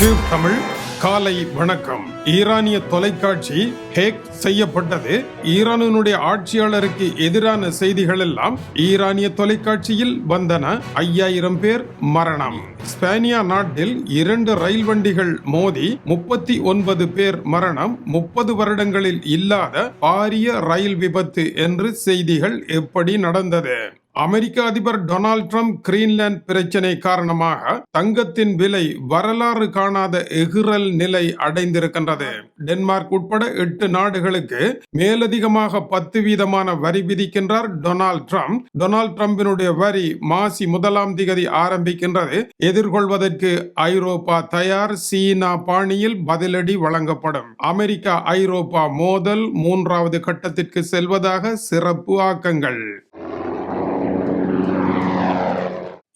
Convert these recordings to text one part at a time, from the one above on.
Tube Tamil காலை வணக்கம். ஈரானிய தொலைக்காட்சி ஹேக் செய்யப்பட்டது. ஈரானினுடைய ஆட்சியாளருக்கு எதிரான செய்திகள் எல்லாம் ஈரானிய தொலைக்காட்சியில் வந்தன. ஐயாயிரம் பேர் மரணம். ஸ்பானியா நாட்டில் இரண்டு ரயில் வண்டிகள் மோதி முப்பத்தி ஒன்பது பேர் மரணம். முப்பது வருடங்களில் இல்லாத பாரிய ரயில் விபத்து என்று செய்திகள் எப்படி நடந்தது? அமெரிக்க அதிபர் டொனால்ட் ட்ரம்ப் கிரீன்லாந்து பிரச்சினை காரணமாக தங்கத்தின் விலை வரலாறு காணாத எகிரல் நிலை அடைந்திருக்கின்றது. டென்மார்க் உட்பட எட்டு நாடுகளுக்கு மேலதிகமாக பத்து வீதமான வரி விதிக்கின்றார் டொனால்ட் ட்ரம்ப். டொனால்ட் ட்ரம்பினுடைய வரி மாசி முதலாம் திகதி ஆரம்பிக்கின்றது. எதிர்கொள்வதற்கு ஐரோப்பா தயார் சீனா பாணியில் பதிலடி வழங்கப்படும். அமெரிக்கா ஐரோப்பா மோதல் மூன்றாவது கட்டத்திற்கு செல்வதாக சிறப்பு ஆக்கங்கள்.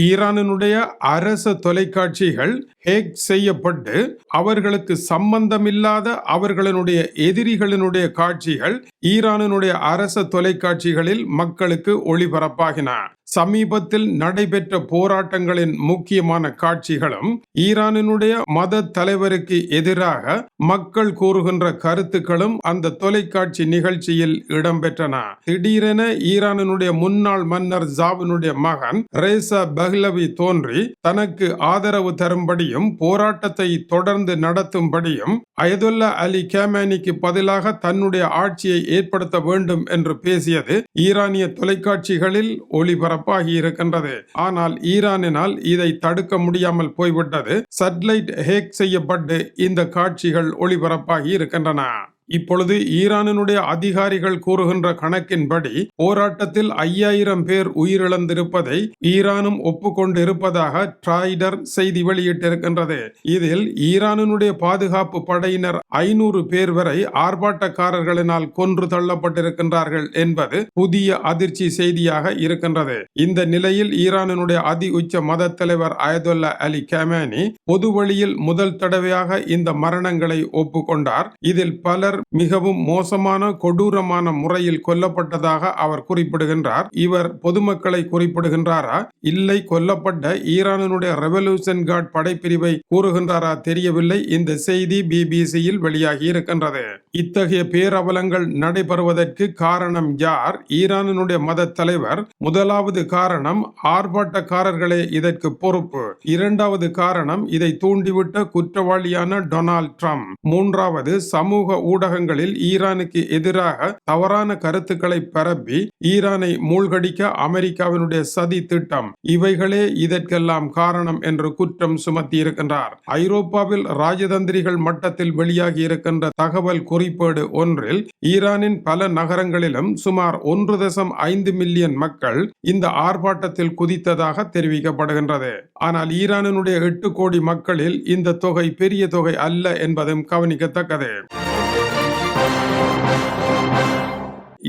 ஈரானினுடைய அரச தொலைக்காட்சிகள் ஹேக் செய்யப்பட்டு அவர்களுக்கு சம்பந்தமில்லாத அவர்களினுடைய எதிரிகளினுடைய காட்சிகள் ஈரானினுடைய அரச தொலைக்காட்சிகளில் மக்களுக்கு ஒளிபரப்பாகின. சமீபத்தில் நடைபெற்ற போராட்டங்களின் முக்கியமான காட்சிகளும் ஈரானினுடைய மத தலைவருக்கு எதிராக மக்கள் கூறுகின்ற கருத்துக்களும் அந்த தொலைக்காட்சி நிகழ்ச்சியில் இடம்பெற்றன. திடீரென ஈரானினுடைய முன்னாள் மன்னர் ஜாவினுடைய மகன் ரேசா பஹ்லவி தோன்றி தனக்கு ஆதரவு தரும்படியும் போராட்டத்தை தொடர்ந்து நடத்தும்படியும் அயதுல்லா அலி கேமேனிக்கு பதிலாக தன்னுடைய ஆட்சியை ஏற்படுத்த வேண்டும் என்று பேசியது ஈரானிய தொலைக்காட்சிகளில் ஒளிபரப்பாகி இருக்கின்றது. ஆனால் ஈரானினால் இதை தடுக்க முடியாமல் போய்விட்டது. சட்லைட் ஹேக் செய்யப்பட்டு இந்த காட்சிகள் ஒளிபரப்பாகி இருக்கின்றன. இப்பொழுது ஈரானினுடைய அதிகாரிகள் கூறுகின்ற கணக்கின்படி போராட்டத்தில் ஐயாயிரம் பேர் உயிரிழந்திருப்பதை ஈரானும் ஒப்புக்கொண்டு இருப்பதாக ட்ராய்டர் செய்தி வெளியிட்டிருக்கின்றது. இதில் ஈரானினுடைய பாதுகாப்பு படையினர் ஐநூறு பேர் வரை ஆர்ப்பாட்டக்காரர்களினால் கொன்று தள்ளப்பட்டிருக்கின்றார்கள் என்பது புதிய அதிர்ச்சி செய்தியாக இருக்கின்றது. இந்த நிலையில் ஈரானினுடைய அதி உச்ச மத தலைவர் அயதுல்லா அலி கேமேனி பொது வழியில் முதல் தடவையாக இந்த மரணங்களை ஒப்புக்கொண்டார். இதில் பலர் மிகவும் மோசமான கொடூரமான முறையில் கொல்லப்பட்டதாக அவர் குறிப்பிடுகின்றார். இவர் பொதுமக்களை குறிப்பிடுகின்றாரா? இல்லை கொல்லப்பட்ட ஈரானினுடைய ரெவல்யூஷன் கார்டு படைப்பிரிவை கூறுகின்றாரா தெரியவில்லை. இந்த செய்தி பிபிசியில் வெளியாகி இருக்கின்றது. இத்தகைய பேரவலங்கள் நடைபெறுவதற்கு காரணம் யார்? ஈரானினுடைய மத தலைவர். முதலாவது காரணம் ஆர்ப்பாட்டக்காரர்களே இதற்கு பொறுப்பு. இரண்டாவது காரணம் இதை தூண்டிவிட்ட குற்றவாளியான டொனால்ட் ட்ரம்ப். மூன்றாவது சமூக ஊடக ஊடகங்களில் ஈரானுக்கு எதிராக தவறான கருத்துக்களை பரப்பி ஈரானை மூழ்கடிக்க அமெரிக்காவினுடைய சதி திட்டம். இவைகளே இதற்கெல்லாம் காரணம் என்று குற்றம் சுமத்தியிருக்கின்றார். ஐரோப்பாவில் ராஜதந்திரிகள் மட்டத்தில் வெளியாகி இருக்கின்ற தகவல் குறிப்பேடு ஒன்றில் ஈரானின் பல நகரங்களிலும் சுமார் ஒன்று தசம் ஐந்து மில்லியன் மக்கள் இந்த ஆர்ப்பாட்டத்தில் குதித்ததாக தெரிவிக்கப்படுகின்றது. ஆனால் ஈரானினுடைய எட்டு கோடி மக்களில் இந்த தொகை பெரிய தொகை அல்ல என்பதும் கவனிக்கத்தக்கது.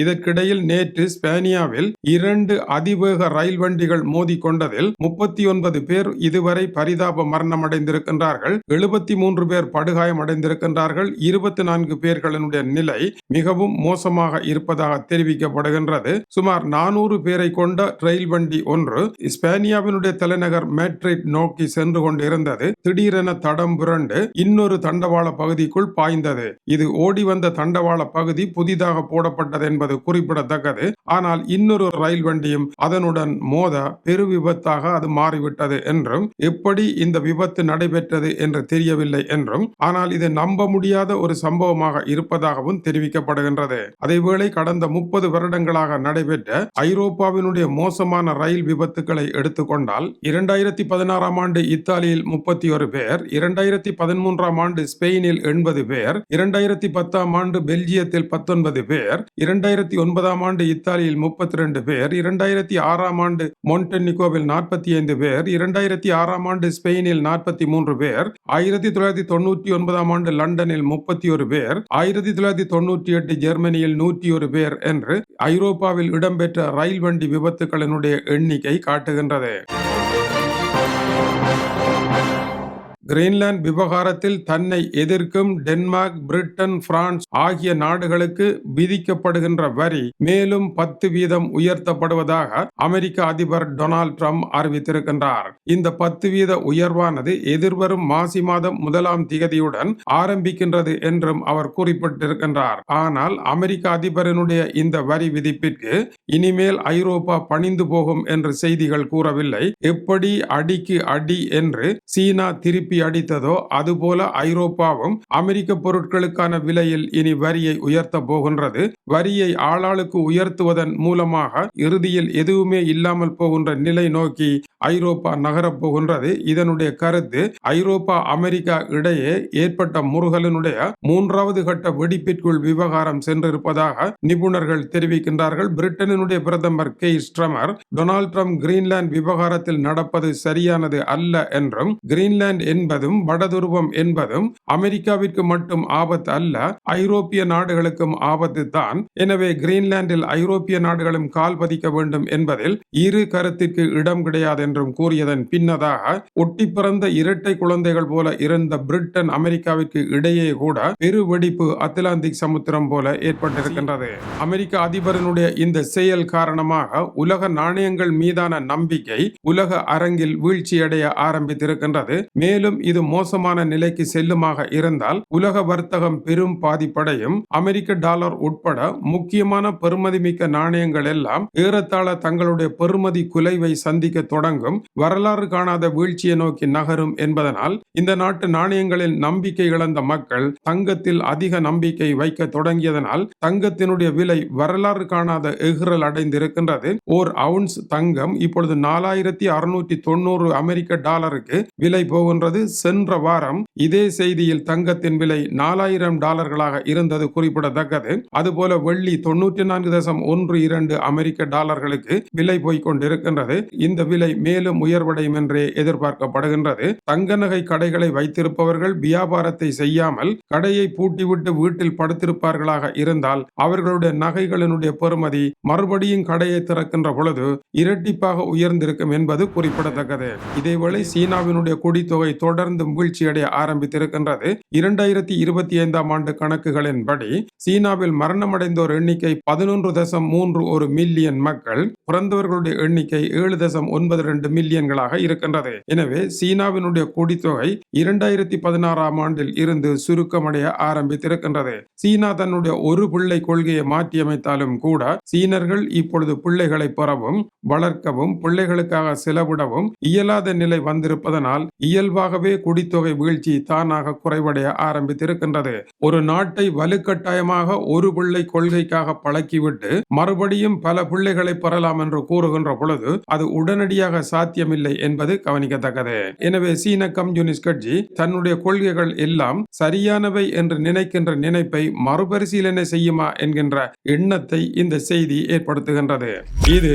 இதற்கிடையில் நேற்று ஸ்பேனியாவில் இரண்டு அதிவேக ரயில் வண்டிகள் மோதி கொண்டதில் முப்பத்தி ஒன்பது பேர் இதுவரை பரிதாப மரணம் அடைந்திருக்கின்றார்கள் எழுபத்தி மூன்று பேர் படுகாயம் அடைந்திருக்கின்றார்கள் இருபத்தி நான்கு பேர்களினுடைய நிலை மிகவும் மோசமாக இருப்பதாக தெரிவிக்கப்படுகின்றது. சுமார் நானூறு பேரை கொண்ட ரயில் வண்டி ஒன்று ஸ்பேனியாவினுடைய தலைநகர் மேட்ரிட் நோக்கி சென்று கொண்டிருந்தது. திடீரென தடம் புரண்டு இன்னொரு தண்டவாள பகுதிக்குள் பாய்ந்தது. இது ஓடி வந்த தண்டவாள பகுதி புதிதாக போடப்பட்டது என்பது என்பது குறிப்பிடத்தக்கது. ஆனால் இன்னொரு ரயில் வண்டியும் அதனுடன் மோத பெரு விபத்தாக அது மாறிவிட்டது என்றும் எப்படி இந்த விபத்து நடைபெற்றது என்று தெரியவில்லை என்றும் ஆனால் இது நம்ப முடியாத ஒரு சம்பவமாக இருப்பதாகவும் தெரிவிக்கப்படுகின்றது. அதேவேளை கடந்த முப்பது வருடங்களாக நடைபெற்ற ஐரோப்பாவினுடைய மோசமான ரயில் விபத்துக்களை எடுத்துக்கொண்டால் இரண்டாயிரத்தி பதினாறாம் ஆண்டு இத்தாலியில் முப்பத்தி ஒரு பேர் இரண்டாயிரத்தி பதிமூன்றாம் ஆண்டு ஸ்பெயினில் எண்பது பேர் இரண்டாயிரத்தி பத்தாம் ஆண்டு பெல்ஜியத்தில் பத்தொன்பது பேர் இரண்டாயிரத்தி ஒன்பதாம் ஆண்டு இத்தாலியில் முப்பத்தி ரெண்டு பேர் இரண்டாயிரத்தி ஆறாம் ஆண்டு மொன்டெனிகோவில் நாற்பத்தி ஐந்து பேர் இரண்டாயிரத்தி ஆறாம் ஆண்டு ஸ்பெயினில் நாற்பத்தி மூன்று பேர் ஆயிரத்தி தொள்ளாயிரத்தி தொண்ணூற்றி ஒன்பதாம் ஆண்டு லண்டனில் முப்பத்தி ஒரு பேர் ஆயிரத்தி தொள்ளாயிரத்தி தொண்ணூற்றி எட்டு ஜெர்மனியில் நூற்றி ஒரு பேர் என்று ஐரோப்பாவில் இடம்பெற்ற ரயில் வண்டி விபத்துகளினுடைய எண்ணிக்கை காட்டுகின்றது. கிரீன்லாந்து விவகாரத்தில் தன்னை எதிர்க்கும் டென்மார்க் பிரிட்டன் பிரான்ஸ் ஆகிய நாடுகளுக்கு விதிக்கப்படுகின்ற வரி மேலும் பத்து வீதம் உயர்த்தப்படுவதாக அமெரிக்க அதிபர் டொனால்ட் ட்ரம்ப் அறிவித்திருக்கின்றார். இந்த பத்து வீத உயர்வானது எதிர்வரும் மாசி மாதம் முதலாம் திகதியுடன் ஆரம்பிக்கின்றது என்றும் அவர் குறிப்பிட்டிருக்கின்றார். ஆனால் அமெரிக்க அதிபரினுடைய இந்த வரி விதிப்பிற்கு இனிமேல் ஐரோப்பா பணிந்து போகும் என்று செய்திகள் கூறவில்லை. எப்படி அடிக்கு அடி என்று சீனா திருப்பி அடித்ததோ அதுபோல ஐரோப்பாவும் அமெரிக்க பொருட்களுக்கான விலையில் இனி வரியை உயர்த்த போகின்றது. வரியை ஆளாளுக்கு உயர்த்துவதன் மூலமாக இறுதியில் எதுவுமே இல்லாமல் போகின்ற நிலை நோக்கி ஐரோப்பா நகரப் போகின்றது. இதனுடைய கருத்து ஐரோப்பா அமெரிக்கா இடையே ஏற்பட்ட முருகலினுடைய மூன்றாவது கட்ட வெடிப்பிற்குள் விவகாரம் சென்றிருப்பதாக நிபுணர்கள் தெரிவிக்கின்றார்கள். பிரிட்டனினுடைய பிரதமர் Keir. Starmer Donald Trump Greenland விவகாரத்தில் நடப்பது சரியானது அல்ல என்றும் கிரீன்லாந்து என்பதும் வடதுருவம் என்பதும் அமெரிக்காவிற்கு மட்டும் ஆபத்து அல்ல ஐரோப்பிய நாடுகளுக்கும் ஆபத்து தான். எனவே கிரீன்லாந்தில் ஐரோப்பிய நாடுகளும் கால் பதிக்க வேண்டும் என்பதில் இரு கருத்திற்கு இடம் கிடையாது என்றும் கூறியதன் பின்னதாக ஒட்டி பிறந்த இரட்டை குழந்தைகள் போல இருந்த பிரிட்டன் அமெரிக்காவிற்கு இடையே கூட பெரு வெடிப்பு அத்லாந்திக் சமுத்திரம் போல ஏற்பட்டிருக்கின்றது. அமெரிக்க அதிபரனுடைய இந்த செயல் காரணமாக உலக நாணயங்கள் மீதான நம்பிக்கை உலக அரங்கில் வீழ்ச்சியடைய ஆரம்பித்திருக்கின்றது. மேலும் இது மோசமான நிலைக்கு செல்லுமாக இருந்தால் உலக வர்த்தகம் பெரும் பாதிப்படையும். அமெரிக்க டாலர் உட்பட முக்கியமான பெருமதிமிக்க நாணயங்கள் எல்லாம் ஏறத்தாழ தங்களுடைய பெருமதி குலைவை சந்திக்க தொடங்கும். வரலாறு காணாத வீழ்ச்சியை நோக்கி நகரும் என்பதனால் இந்த நாட்டு நாணயங்களில் நம்பிக்கை இழந்த மக்கள் தங்கத்தில் அதிக நம்பிக்கை வைக்க தொடங்கியதனால் தங்கத்தினுடைய விலை வரலாறு காணாத எகுறல் அடைந்திருக்கின்றது. ஓர் அவுன்ஸ் தங்கம் இப்பொழுது நாலாயிரத்தி அறுநூற்றி தொண்ணூறு அமெரிக்க டாலருக்கு விலை போகின்றது. சென்ற வாரம் இதே செய்தியில் தங்கத்தின் விலை நாலாயிரம் டாலர்களாக இருந்தது குறிப்பிடத்தக்கது. அதுபோல வெள்ளி தொன்னூற்றி நான்கு தசம் ஒன்று இரண்டு அமெரிக்க டாலர்களுக்கு விலை போய்கொண்டிருக்கின்றது இந்த விலை மேலும் உயர்வடையும் என்றே எதிர்பார்க்கப்படுகின்றது. தங்க நகை கடைகளை வைத்திருப்பவர்கள் வியாபாரத்தை செய்யாமல் கடையை பூட்டிவிட்டு வீட்டில் படுத்திருப்பார்களாக இருந்தால் அவர்களுடைய நகைகளினுடைய பெறுமதி மறுபடியும் கடையை திறக்கின்ற பொழுது இரட்டிப்பாக உயர்ந்திருக்கும் என்பது குறிப்பிடத்தக்கது. இதேவேளை சீனாவினுடைய குடித்தொகை தொடர்ந்து வீழ்ச்சியடைய ஆரம்பித்திருக்கின்றது. இரண்டாயிரத்தி இருபத்தி ஐந்தாம் ஆண்டு கணக்குகளின்படி சீனாவில் மரணமடைந்தோர் எண்ணிக்கை பதினொன்று தசம் மூன்று ஒரு மில்லியன் மக்கள் பிறந்தவர்களுடைய எண்ணிக்கை ஏழு தசம் ஒன்பது ரெண்டு மில்லியன்களாக இருக்கின்றது. எனவே சீனாவினுடைய குடித்தொகை இரண்டாயிரத்தி பதினாறாம் ஆண்டில் இருந்து சுருக்கமடைய ஆரம்பித்திருக்கின்றது. சீனா தன்னுடைய ஒரு பிள்ளை கொள்கையை மாற்றியமைத்தாலும் கூட சீனர்கள் இப்பொழுது பிள்ளைகளை பெறவும் வளர்க்கவும் பிள்ளைகளுக்காக செலவிடவும் இயலாத நிலை வந்திருப்பதனால் இயல்பாகவே குடித்தொகை வீழ்ச்சி தானாக குறைவடைய ஆரம்பித்திருக்கின்றது. ஒரு நாட்டை வலுக்கட்டாயமாக ஒரு பிள்ளை கொள்கைக்காக பழக்கிவிட்டு மறுபடியும் பல பிள்ளைகளை பெறலாம் என்று கூறுகின்ற பொழுது அது உடனடியாக சாத்தியமில்லை என்பது கவனிக்கத்தக்கது. எனவே சீன கம்யூனிஸ்ட் கட்சி தன்னுடைய கொள்கைகள் எல்லாம் சரியானவை என்று நினைக்கின்ற நினைப்பை மறுபரிசீலனை செய்யுமா என்கின்ற எண்ணத்தை இந்த செய்தி ஏற்படுத்துகின்றது. இது